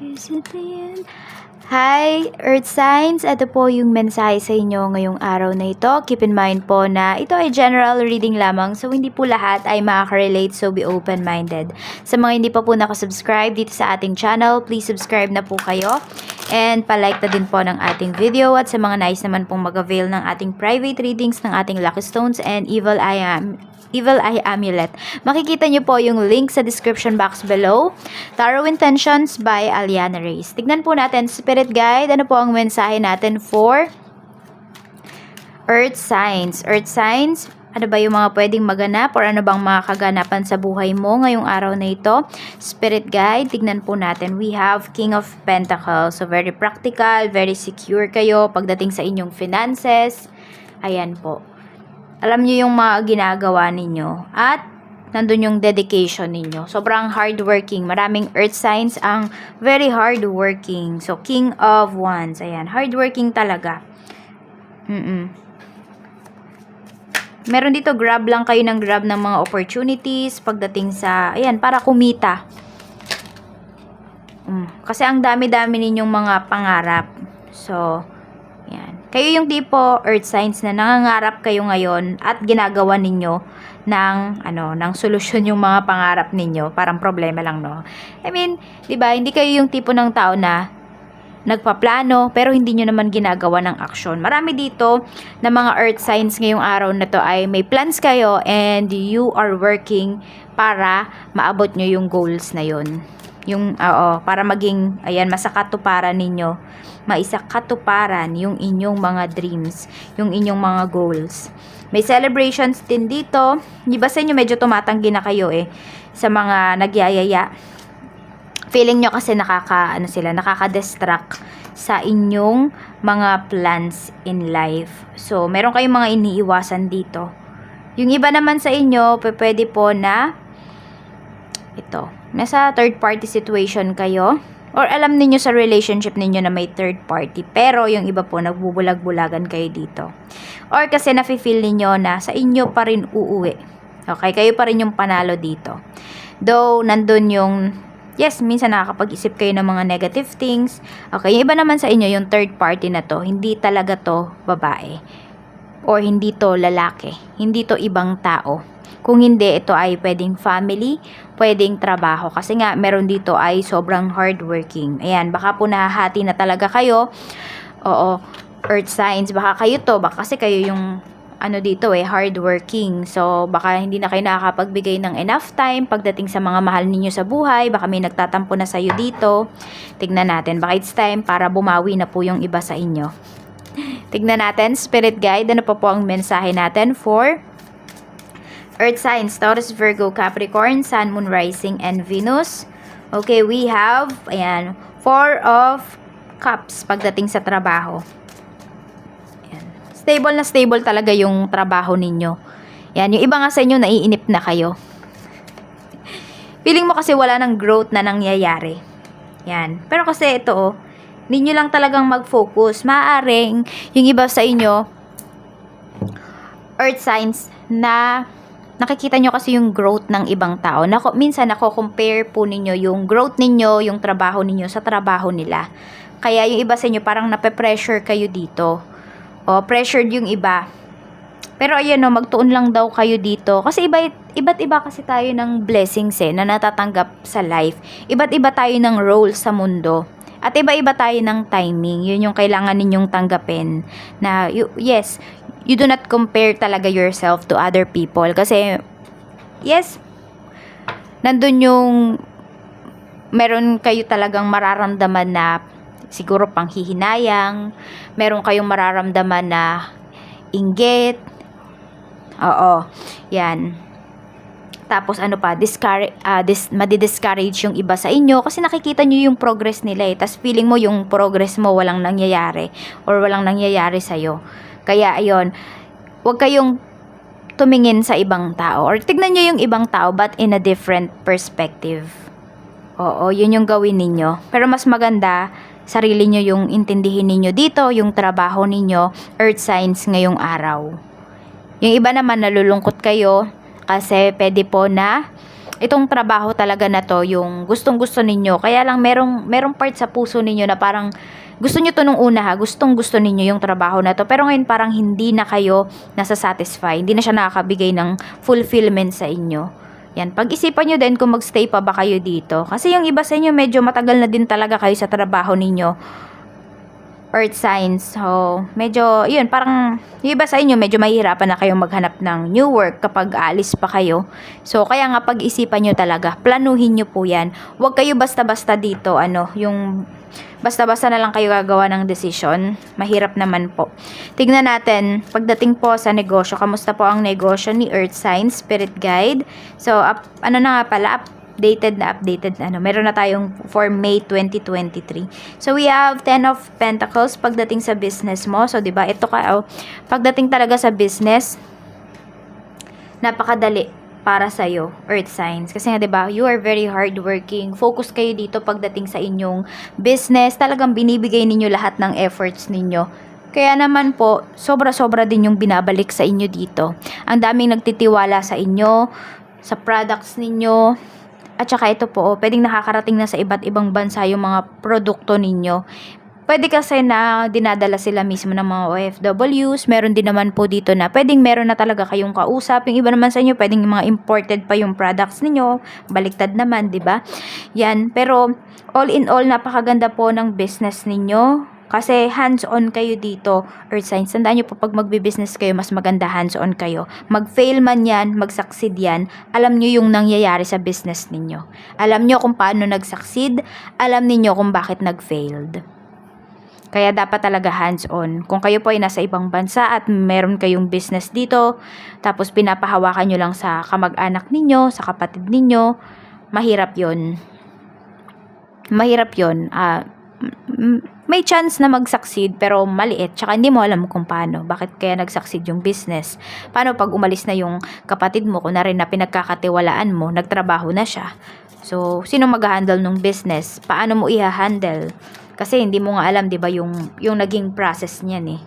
Is it the end? Hi, Earth Signs! Ito po yung mensahe sa inyo ngayong araw na ito. Keep in mind po na ito ay general reading lamang so hindi po lahat ay makaka-relate so be open-minded. Sa mga hindi pa po nakasubscribe dito sa ating channel, please subscribe na po kayo. And palike na din po ng ating video at sa mga nice naman pong mag-avail ng ating private readings ng ating Lucky Stones and Evil Eye Am Evil Eye Amulet. Makikita niyo po yung link sa description box below. Tarot Intentions by Aliana Reyes. Tignan po natin, Spirit Guide, ano po ang mensahe natin for Earth Signs. Earth Signs, ano ba yung mga pwedeng maganap or ano bang mga kaganapan sa buhay mo ngayong araw na ito? Spirit Guide, tignan po natin. We have King of Pentacles. So, very practical, very secure kayo pagdating sa inyong finances. Ayan po. Alam niyo yung mga ginagawa ninyo. At, nandun yung dedication ninyo. Sobrang hardworking. Maraming earth signs ang very hardworking. So, King of Wands. Ayan, hardworking talaga. Mm-mm. Meron dito, grab lang kayo ng grab ng mga opportunities pagdating sa, ayan, para kumita. Mm, kasi ang dami-dami ninyong mga pangarap. So, yan. Kayo yung tipo earth signs na nangangarap kayo ngayon at ginagawa ninyo ng ano, ng solusyon yung mga pangarap ninyo. Parang problema lang, no? I mean, 'di ba? Hindi kayo yung tipo ng tao na nagpaplano pero hindi nyo naman ginagawa ng aksyon. Marami dito na mga earth signs ngayong araw na to ay may plans kayo and you are working para maabot nyo yung goals na yun. Yung, oo, para maging, ayan, masakatuparan ninyo. Maisakatuparan yung inyong mga dreams, yung inyong mga goals. May celebrations din dito. Di ba sa inyo medyo tumatanggi na kayo eh sa mga nagyayaya feeling nyo kasi nakaka, ano sila, nakaka-distract sa inyong mga plans in life. So, meron kayong mga iniiwasan dito. Yung iba naman sa inyo, pwede po na ito, nasa third party situation kayo or alam ninyo sa relationship ninyo na may third party pero yung iba po nagbubulag-bulagan kayo dito. Or kasi nafe-feel ninyo na sa inyo pa rin uuwi. Okay, kayo pa rin yung panalo dito. Though, nandun yung yes, minsan nakakapag-isip kayo ng mga negative things. Okay, yung iba naman sa inyo, yung third party na to, hindi talaga to babae. Or hindi to lalaki. Hindi to ibang tao. Kung hindi, ito ay pwedeng family, pwedeng trabaho. Kasi nga, meron dito ay sobrang hardworking. Ayan, baka po nahahati na talaga kayo. Oo, earth signs, baka kayo to, baka kasi kayo yung ano dito eh, hardworking. So, baka hindi na kayo nakakapagbigay ng enough time pagdating sa mga mahal ninyo sa buhay. Baka may nagtatampo na sa'yo dito. Tignan natin. Baka it's time para bumawi na po yung iba sa inyo. Tignan natin, Spirit Guide. Ano pa po ang mensahe natin for Earth signs, Taurus, Virgo, Capricorn, Sun, Moon, Rising, and Venus. Okay, we have, ayan, Four of Cups pagdating sa trabaho. Stable na stable talaga yung trabaho ninyo. Yan, yung iba nga sa inyo, naiinip na kayo. Feeling mo kasi wala ng growth na nangyayari. Yan. Pero kasi ito, oh, ninyo lang talagang mag-focus. Maaring yung iba sa inyo, earth signs na nakikita nyo kasi yung growth ng ibang tao. Nako, minsan nako-compare po ninyo yung growth ninyo, yung trabaho ninyo sa trabaho nila. Kaya yung iba sa inyo parang nape-pressure kayo dito. O, pressured yung iba. Pero ayan o, magtuon lang daw kayo dito. Kasi iba, iba't iba kasi tayo ng blessings eh, na natatanggap sa life. Iba't iba tayo ng role sa mundo. At iba-iba tayo ng timing. Yun yung kailangan ninyong tanggapin. Na, you, yes, you do not compare talaga yourself to other people. Kasi, yes, nandun yung meron kayo talagang mararamdaman na siguro panghihinayang, meron kayong mararamdaman na inggit, oo, yan. Tapos ano pa, discourage, uh, dis, madi-discourage yung iba sa inyo kasi nakikita nyo yung progress nila eh. Tapos feeling mo yung progress mo walang nangyayari or walang nangyayari sa'yo. Kaya ayun, huwag kayong tumingin sa ibang tao or tignan nyo yung ibang tao but in a different perspective. Oo, yun yung gawin ninyo. Pero mas maganda, sarili nyo yung intindihin ninyo dito, yung trabaho ninyo, earth signs ngayong araw. Yung iba naman nalulungkot kayo kasi pwede po na itong trabaho talaga na to, yung gustong-gusto ninyo. Kaya lang merong merong part sa puso ninyo na parang gusto nyo to nung una ha, gustong gusto ninyo yung trabaho na to. Pero ngayon parang hindi na kayo nasa-satisfy, hindi na siya nakakabigay ng fulfillment sa inyo. Yan, pag-isipan nyo din kung magstay pa ba kayo dito. Kasi yung iba sa inyo medyo matagal na din talaga kayo sa trabaho ninyo earth signs. So, medyo, yun, parang, yung iba sa inyo, medyo mahihirapan na kayong maghanap ng new work kapag aalis pa kayo. So, kaya nga pag-isipan nyo talaga, planuhin nyo po yan. Huwag kayo basta-basta dito, ano, yung, basta-basta na lang kayo gagawa ng decision. Mahirap naman po. Tignan natin, pagdating po sa negosyo, kamusta po ang negosyo ni Earth Signs Spirit Guide? So, up, ano na nga pala, updated na updated ano. Meron na tayong for May 2023. So we have 10 of Pentacles pagdating sa business mo. So 'di ba? Ito ka oh, pagdating talaga sa business napakadali para sa iyo earth signs kasi nga 'di ba you are very hardworking focus kayo dito pagdating sa inyong business talagang binibigay ninyo lahat ng efforts ninyo kaya naman po, sobra-sobra din yung binabalik sa inyo dito. Ang daming nagtitiwala sa inyo, sa products ninyo, at saka ito po, oh, pwedeng nakakarating na sa iba't ibang bansa yung mga produkto ninyo. Pwede kasi na dinadala sila mismo ng mga OFWs. Meron din naman po dito na pwedeng meron na talaga kayong kausap. Yung iba naman sa inyo, pwedeng mga imported pa yung products ninyo. Baliktad naman, di ba? Yan. Pero all in all, napakaganda po ng business ninyo. Kasi hands-on kayo dito, Earth Signs. Tandaan nyo po, pag magbe-business kayo, mas maganda hands-on kayo. Mag-fail man yan, mag-succeed yan, alam nyo yung nangyayari sa business ninyo. Alam nyo kung paano nag-succeed, alam niyo kung bakit nag-failed. Kaya dapat talaga hands-on. Kung kayo po ay nasa ibang bansa at meron kayong business dito, tapos pinapahawakan nyo lang sa kamag-anak ninyo, sa kapatid ninyo, mahirap yon Mahirap yon Ah, m- may chance na mag-succeed pero maliit tsaka hindi mo alam kung paano. Bakit kaya nag-succeed yung business? Paano pag umalis na yung kapatid mo kung na rin na pinagkakatiwalaan mo nagtrabaho na siya? So sino mag-handle ng business? Paano mo i-handle? Kasi hindi mo nga alam 'di ba yung yung naging process niyan eh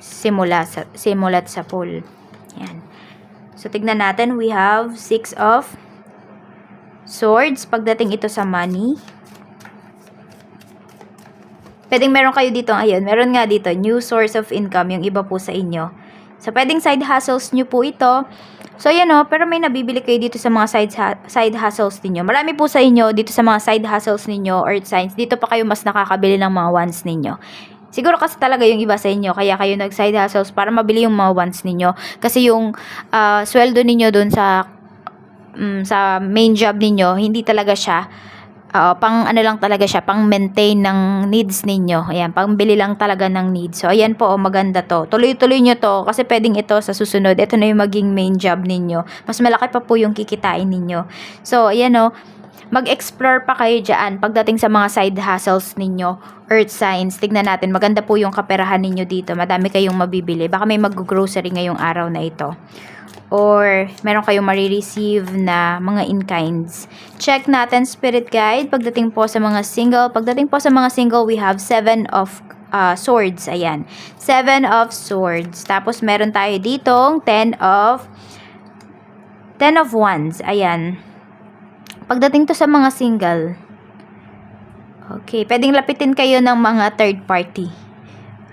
simula sa simulat sa pool. Yan. So tignan natin. We have six of swords. Pagdating ito sa money Pwedeng meron kayo dito, ayun, meron nga dito, new source of income, yung iba po sa inyo. So, pwedeng side hustles nyo po ito. So, yan o, pero may nabibili kayo dito sa mga side, side hustles ninyo. Marami po sa inyo dito sa mga side hustles ninyo, earth signs, dito pa kayo mas nakakabili ng mga wants ninyo. Siguro kasi talaga yung iba sa inyo, kaya kayo nag-side hustles para mabili yung mga wants ninyo. Kasi yung uh, sweldo ninyo dun sa, um, sa main job ninyo, hindi talaga siya Oo, pang ano lang talaga siya, pang maintain ng needs ninyo. Ayan, pang bili lang talaga ng needs. So, ayan po, oh, maganda to. Tuloy-tuloy nyo to kasi pwedeng ito sa susunod. Ito na yung maging main job ninyo. Mas malaki pa po yung kikitain ninyo. So, ayan o, oh, mag-explore pa kayo dyan pagdating sa mga side hustles ninyo, earth signs. Tignan natin, maganda po yung kaperahan ninyo dito. Madami kayong mabibili. Baka may mag-grocery ngayong araw na ito or meron kayong marireceive na mga in-kinds. Check natin spirit guide pagdating po sa mga single. Pagdating po sa mga single, we have seven of uh, swords. Ayan. Seven of swords. Tapos meron tayo ditong ten of ten of wands. Ayan. Pagdating to sa mga single, okay, pwedeng lapitin kayo ng mga third party.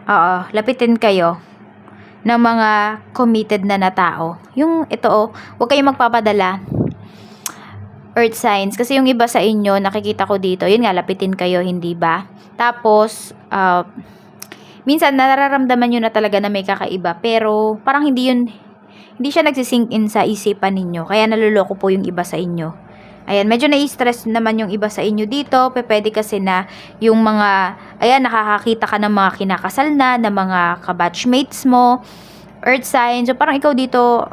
Oo, lapitin kayo ng mga committed na na tao. Yung ito oh, huwag kayong magpapadala. Earth signs. Kasi yung iba sa inyo, nakikita ko dito, yun nga, lapitin kayo, hindi ba? Tapos, uh, minsan nararamdaman nyo na talaga na may kakaiba. Pero, parang hindi yun, hindi siya nagsisink in sa isipan ninyo. Kaya naluloko po yung iba sa inyo. Ayan, medyo na-stress naman yung iba sa inyo dito. Pwede kasi na yung mga, ayan, nakakakita ka ng mga kinakasal na, ng mga kabatchmates mo, earth sign. So, parang ikaw dito,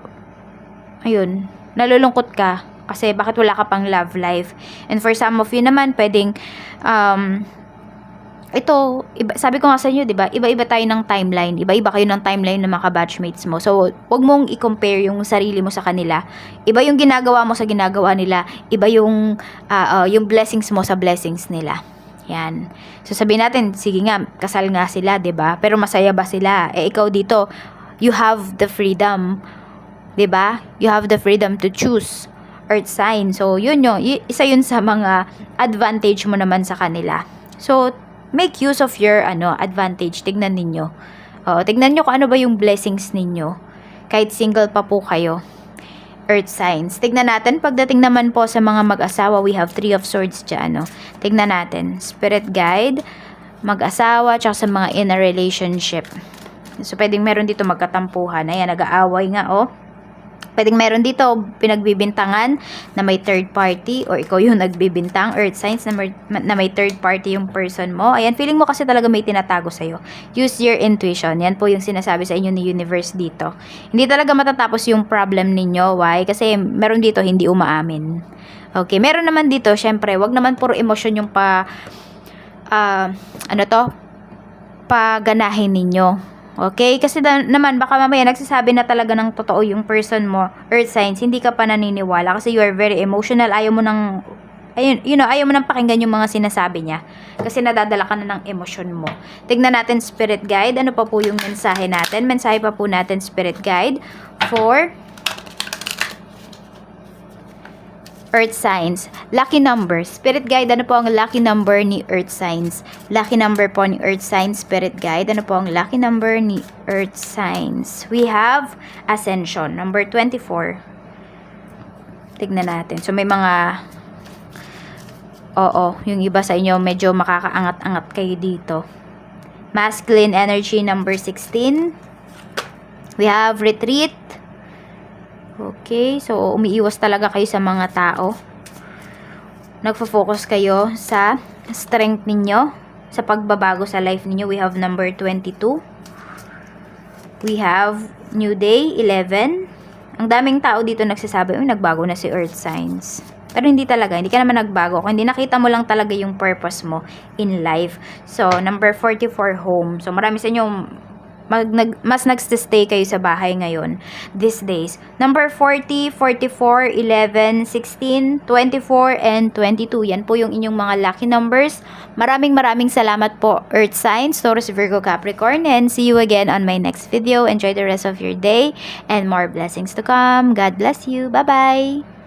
ayun, nalulungkot ka. Kasi bakit wala ka pang love life. And for some of you naman, pwedeng, um, ito, iba, sabi ko nga sa inyo, 'di ba? Iba-iba tayo ng timeline. Iba-iba kayo ng timeline ng mga batchmates mo. So, wag mong i-compare yung sarili mo sa kanila. Iba yung ginagawa mo sa ginagawa nila. Iba yung uh, uh, yung blessings mo sa blessings nila. Yan. So, sabihin natin, sige nga, kasal nga sila, 'di ba? Pero masaya ba sila? Eh ikaw dito, you have the freedom, 'di ba? You have the freedom to choose earth sign. So, yun yung, y- isa yun sa mga advantage mo naman sa kanila. So, make use of your ano advantage. Tignan ninyo. Oo, tignan nyo kung ano ba yung blessings ninyo. Kahit single pa po kayo. Earth signs. Tignan natin, pagdating naman po sa mga mag-asawa, we have three of swords dyan, no? Tignan natin. Spirit guide, mag-asawa, tsaka sa mga in a relationship. So, pwedeng meron dito magkatampuhan. Ayan, nag-aaway nga, oh. Pwedeng meron dito pinagbibintangan na may third party or ikaw yung nagbibintang, earth signs na, mer- na may third party yung person mo. Ayan, feeling mo kasi talaga may tinatago sa'yo. Use your intuition. Yan po yung sinasabi sa inyo ni universe dito. Hindi talaga matatapos yung problem ninyo. Why? Kasi meron dito hindi umaamin. Okay, meron naman dito, syempre, wag naman puro emosyon yung pa, ah, ano to, paganahin ninyo. Okay? Kasi da- naman, baka mamaya nagsasabi na talaga ng totoo yung person mo, earth signs, hindi ka pa naniniwala kasi you are very emotional, ayaw mo ng, ayun, you know, ayaw mo nang pakinggan yung mga sinasabi niya. Kasi nadadala ka na ng emosyon mo. Tignan natin spirit guide, ano pa po yung mensahe natin? Mensahe pa po natin spirit guide for Earth signs. Lucky number. Spirit guide, ano po ang lucky number ni Earth signs? Lucky number po ni Earth signs, Spirit guide. Ano po ang lucky number ni Earth signs? We have Ascension, number 24. Tignan natin. So, may mga... Oo, yung iba sa inyo medyo makakaangat-angat kayo dito. Masculine energy, number 16. We have Retreat. Okay, so umiiwas talaga kayo sa mga tao. Nagfo-focus kayo sa strength ninyo, sa pagbabago sa life ninyo. We have number 22. We have New Day, 11. Ang daming tao dito nagsasabi, uy, nagbago na si Earth Signs. Pero hindi talaga, hindi ka naman nagbago. Kung hindi nakita mo lang talaga yung purpose mo in life. So, number 44, home. So, marami sa inyo mag, nag, mas nagstay kayo sa bahay ngayon these days. Number 40, 44, 11, 16, 24, and 22. Yan po yung inyong mga lucky numbers. Maraming maraming salamat po Earth Signs, Taurus, Virgo, Capricorn, and see you again on my next video. Enjoy the rest of your day and more blessings to come. God bless you. Bye-bye!